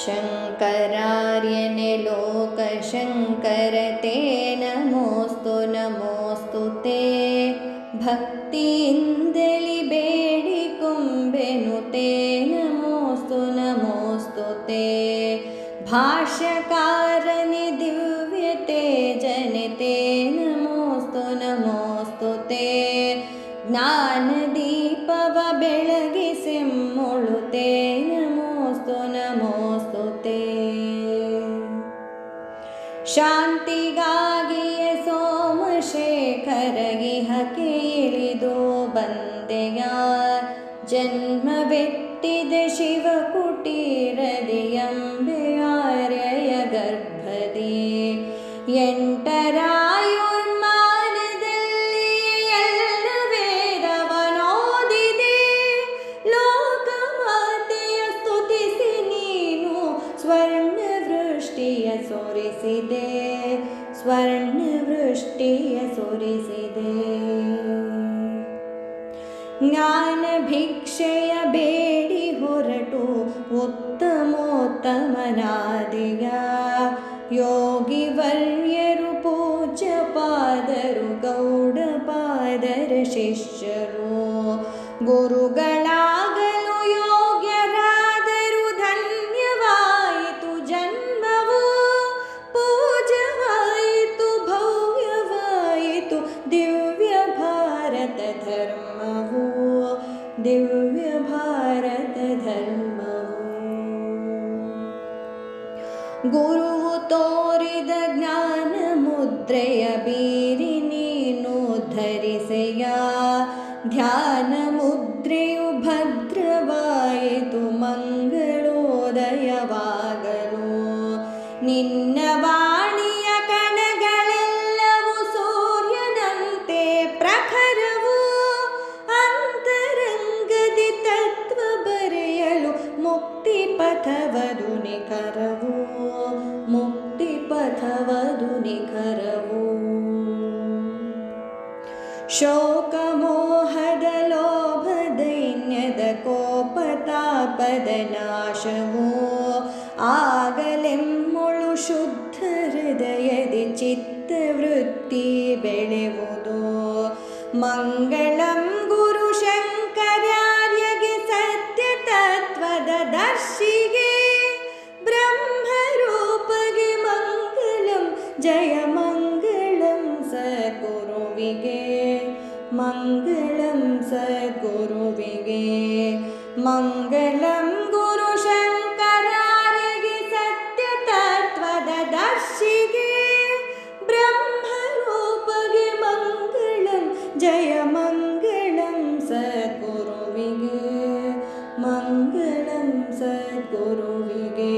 शङ्करार्यने लोकशङ्कर ते नमोऽस्तु नमोऽस्तु ते भक्तिन्दलि बेडि कुम्बेनु ते नमोऽस्तु नमोऽस्तु ते भाष्यकारनि दिव्यते जनते नमोऽस्तु नमोऽस्तु ते ज्ञानदीपव बेळगिसिम्मुळुते नमोऽस्तु नमोऽस्तु ಶಾಂತಿಗಾಗಿಯ ಸೋಮಶೇಖರಗಿಹ ಕೇಳಿದು ಬಂದೆಯ ಜನ್ಮವೆತ್ತಿದ ಶಿವ ಸೋರಿಸಿದೆ ಸ್ವರ್ಣವೃಷ್ಟಿಯ ಸೋರಿಸಿದೆ ಜ್ಞಾನ ಭಿಕ್ಷೆಯ ಬೇಡಿ ಹೊರಟು ಉತ್ತಮೋತ್ತಮನಾದಿಯ ಯೋಗಿ ವರ್ಯರು ಪೂಜ್ಯ ಪಾದರು ಗೌಡ ಪಾದರ ಶಿಷ್ಯರು ಗುರುಗಳಾಗಲು दिव्यभारतधर्म गुरुः तोरिदज्ञानमुद्रय बीरिनीनोद्धरिसया ध्यानमुद्र्यु भद्रवायतु मङ्गलोदयवागलो निन्नवा ಮುಕ್ತಿ ಪಥವದು ನಿಖರವು ಮುಕ್ತಿ ಪಥವದು ನಿಖರವು ಶೋಕಮೋಹದ ಲೋಭ ದೈನ್ಯದ ಕೋಪತಾಪದ ನಾಶವು ಆಗಲೆಮ್ಮೊಳು ಶುದ್ಧ ಹೃದಯದಿ ಚಿತ್ತವೃತ್ತಿ ಬೆಳೆಯುವುದು ಮಂಗಳಂ मङ्गलं सद्गुरुविगे मङ्गलं गुरुशङ्करारे सत्यतात्त्वदर्शिगे ब्रह्मरूपगे मङ्गलं जय मङ्गलं सद्गुरुविगे मङ्गलं सद्गुरुविगे